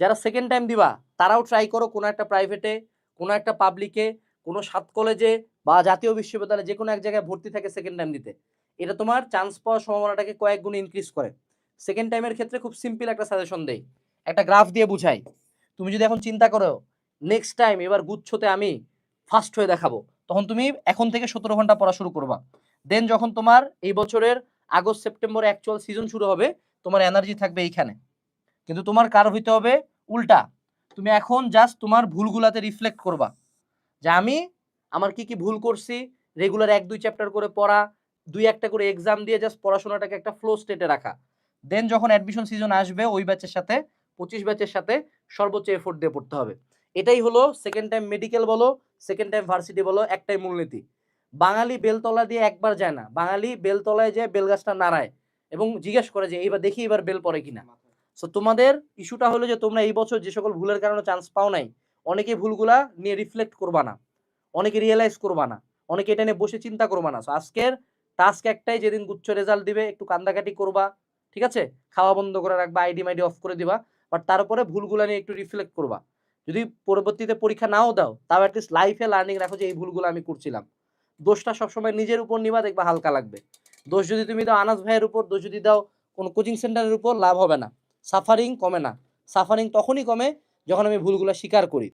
যারা second time দিবা, তারাও ট্রাই করো কোনো একটা প্রাইভেটে কোনো একটা পাবলিকে কোনো সাত কলেজে বা জাতীয় বিশ্ববিদ্যালয়ে যে কোনো এক জায়গায় ভর্তি থাকে সেকেন্ড টাইম দিতে। এটা তোমার চান্স পাওয়ার সম্ভাবনাটাকে কয়েক গুণ ইনক্রিজ করে। সেকেন্ড টাইমের ক্ষেত্রে খুব সিম্পল একটা সাজেশন দেই। একটা গ্রাফ দিয়ে বুঝাই। তুমি যদি এখন চিন্তা করো নেক্সট টাইম এবার গুচ্ছতে আমি ফার্স্ট হয়ে দেখাবো, তখন তুমি এখন থেকে সতেরো ঘণ্টা পড়া শুরু করবা। দেন যখন তোমার এই বছরের আগস্ট, সেপ্টেম্বর অ্যাকচুয়াল সিজন শুরু হবে, তোমার এনার্জি থাকবে এইখানে। কিন্তু তোমার কার হইতে হবে উল্টা, তুমি এখন জাস্ট তোমার ভুলগুলাতে রিফ্লেক্ট করবা। যে আমি আমার কি কি ভুল করছি রেগুলার এক, দুই চ্যাপ্টার করে পড়া, দুই একটা করে এক্সাম দিয়ে জাস্ট পড়াশোনাটাকে একটা ফ্লো স্টেটে রাখা। দেন যখন অ্যাডমিশন সিজন আসবে, ওই ব্যাচের সাথে, পঁচিশ ব্যাচের সাথে সর্বোচ্চ এফোর্ট দিয়ে পড়তে হবে। এটাই হলো সেকেন্ড টাইম মেডিকেল বলো সেকেন্ড টাইম ভার্সিটি বলো একটাই মূলনীতি। বাঙালি বেলতলা দিয়ে একবার যায় না। বাঙালি বেলতলায় যে বেলগাছটা নাড়ায় এবং জিজ্ঞেস করে যে, এইবার দেখি এবার বেল পড়ে কিনা? সো তোমাদের ইস্যুটা হলো যে তোমরা এই বছর যে সকল ভুলের কারণে চান্স পাও নাই অনেকে ভুলগুলা নিয়ে রিফ্লেক্ট করবা না। অনেকে রিয়েলাইজ করবা না। অনেকে এটা নিয়ে বসে চিন্তা করবা না। সো আজকের টাস্ক একটাই, যেদিন গুচ্ছ রেজাল্ট দিবে, একটু কান্দাকাটি করবা, ঠিক আছে? খাওয়া বন্ধ করে রাখবা আইডি মাইডি অফ করে দিবা বাট তারপরে ভুলগুলা নিয়ে একটু রিফ্লেক্ট করবা। যদি পরবর্তীতে পরীক্ষা নাও দাও, তাও অ্যাটলিস্ট লাইফে লার্নিং রাখো যে এই ভুলগুলো আমি করছিলাম। দোষটা সবসময় নিজের উপর নিবা, দেখবা হালকা লাগবে। দোষ যদি তুমি দাও, আনাস ভাইয়ের উপর, দোষ যদি দাও, কোনো কোচিং সেন্টারের উপর, লাভ হবে না। সাফারিং কমে না। সাফারিং তখনই কমে যখন আমি ভুলগুলো স্বীকার করি।